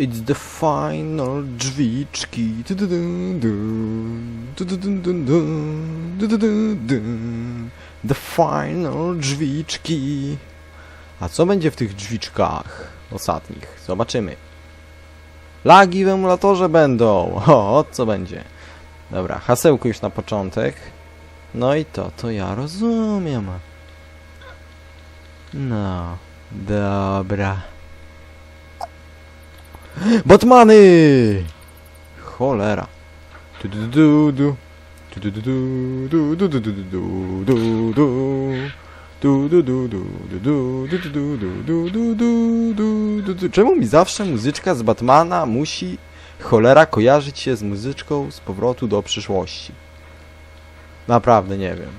It's the final drzwiczki. The final drzwiczki. A co będzie w tych drzwiczkach ostatnich? Zobaczymy. Lagi w emulatorze będą. O co będzie? Dobra, hasełko już na początek. No i to, to ja rozumiem. No, dobra. Batmany! Cholera. Czemu mi zawsze muzyczka z Batmana musi cholera kojarzyć się z muzyczką z powrotu do przyszłości? Naprawdę nie wiem.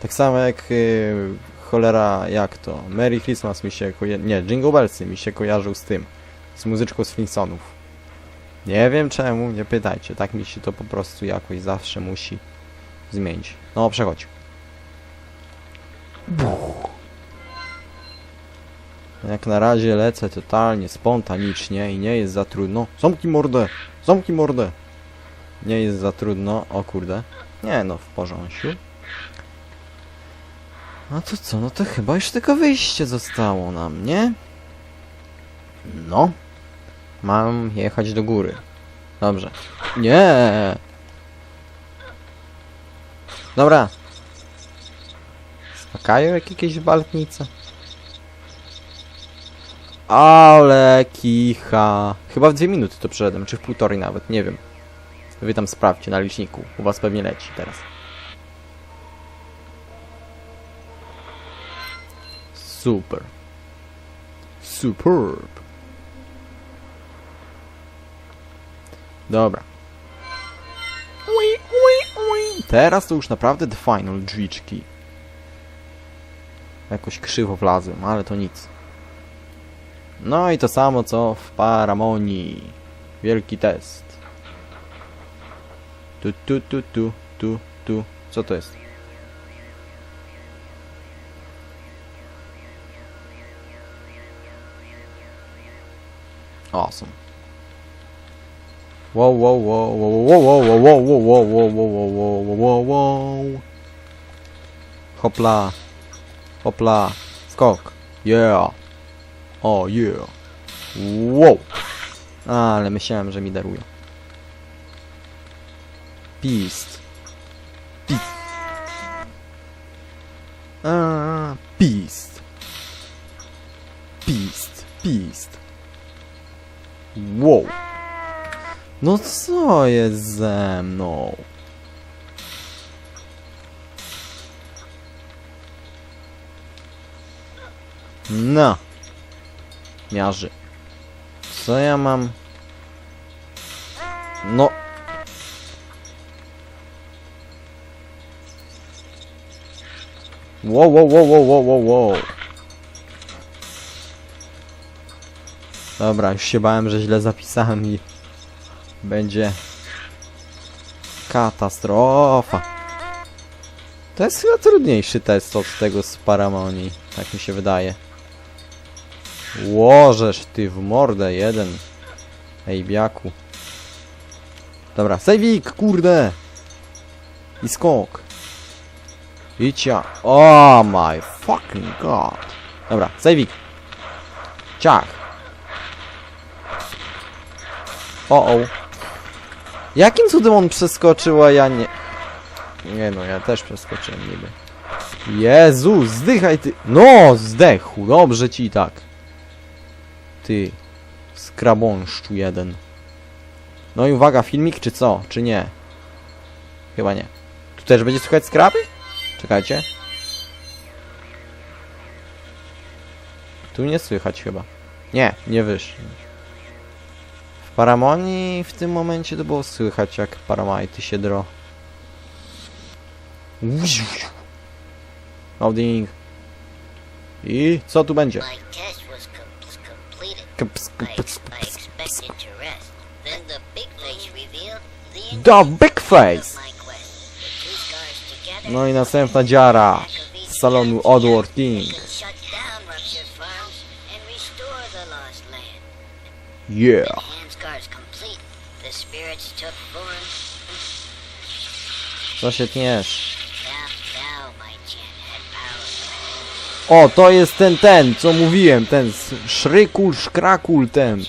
Tak samo jak y, cholera, jak to? Merry Christmas mi się koja... Nie, Jingle Bellsy mi się kojarzył z tym. Z muzyczką z. Nie wiem czemu, nie pytajcie. Tak mi się to po prostu jakoś zawsze musi zmienić. No, przechodź. Jak na razie lecę totalnie spontanicznie i nie jest za trudno. Zamknij mordę! Zamknij mordę! Nie jest za trudno. O kurde. Nie no, w porządku. No to co, no to chyba już tylko wyjście zostało nam, nie? No. Mam jechać do góry. Dobrze. Nie. Dobra. Spakają jak jakieś waltnice. Ale kicha. Chyba w dwie minuty to przeszedłem, czy w półtorej nawet, nie wiem. Wy tam sprawdźcie na liczniku. U was pewnie leci teraz. Super. Superb. Dobra. Ui, ui, ui. Teraz to już naprawdę the final drzwiczki. Jakoś krzywo wlazłem, ale to nic. No i to samo co w Paramonii. Wielki test. Tu, tu, tu, tu, tu, tu. Co to jest? Awesome. Wow, wow, wow, wow, wow, wow, wow, wow, wow, wow. Hopla. Hopla. Skok. Yeah. O, yeah. Wow. Ale myślałem, że mi darują. Beast. Beast. A, beast. Beast. Beast. Wow. No co jest ze mną? No. Miarzy. Co ja mam? No. Wow, wow, wow, wow, wow, wow, wow. Dobra, już się bałem, że źle zapisałem i będzie katastrofa. To jest chyba trudniejszy test od tego z Paramonii, tak mi się wydaje. Łożesz ty w mordę jeden. Ej, biaku. Dobra, sejwik, kurde! I skok. Icia. Oh my fucking god. Dobra, sejwik. Ciach. O, o. Jakim cudem on przeskoczył, a ja nie... Nie no, ja też przeskoczyłem niby. Jezu, zdychaj ty... No, zdechł, dobrze ci tak. Ty, skrabąszczu jeden. No i uwaga, filmik czy co? Czy nie? Chyba nie. Tu też będzie słychać skraby? Czekajcie. Tu nie słychać chyba. Nie, nie wyszło. Paramoni w tym momencie to było słychać jak paramajty się dro. Loading. I co tu będzie? Do Big Face! No i następna dziara z salonu Odward King. Yeah. Co się tniesz? O, to jest ten, ten, co mówiłem, ten szrykul, szkrakul, ten.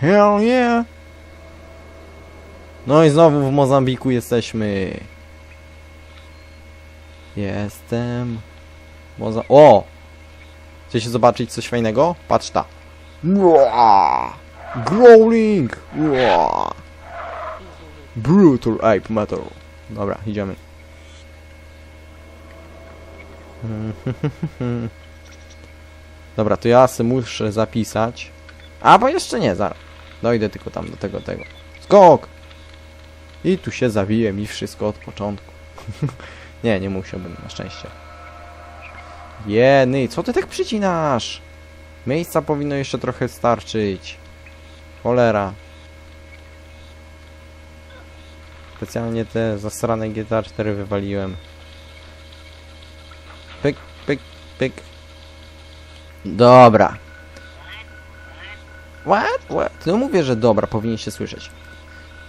Hell yeah. No i znowu w Mozambiku jesteśmy. Jestem. Moza... O! Chcecie zobaczyć coś fajnego? Patrz ta. Ua! Growling! Brutal Ape Metal. Dobra, idziemy. Dobra, to ja se muszę zapisać. A, bo jeszcze nie, zaraz. Dojdę tylko tam do tego, tego. Skok! I tu się zawiję mi wszystko od początku. nie, nie musiałbym, na szczęście. Jeny, co ty tak przycinasz? Miejsca powinno jeszcze trochę starczyć. Cholera. Specjalnie te zasrane GTA 4 wywaliłem. Pyk, pyk, pyk. Dobra. What? What? No mówię, że dobra, powinniście słyszeć.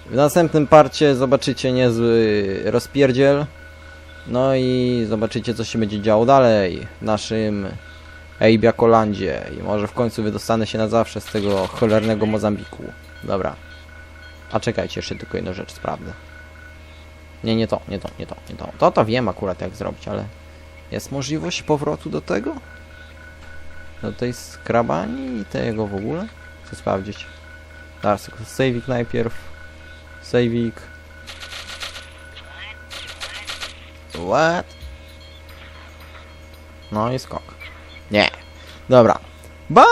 W następnym parcie zobaczycie niezły rozpierdziel. No i zobaczycie, co się będzie działo dalej w naszym Ejbiakolandzie. I może w końcu wydostanę się na zawsze z tego cholernego Mozambiku. Dobra. A czekajcie, jeszcze tylko jedną rzecz sprawdzę. Nie, nie to, nie to, nie to, nie to. To to wiem akurat jak zrobić, ale... Jest możliwość powrotu do tego? Do tej skrabani i tego w ogóle? Chcę sprawdzić. Zaraz, tylko saveik najpierw. Saveik. What? No i skok. Nie. Dobra. Bye!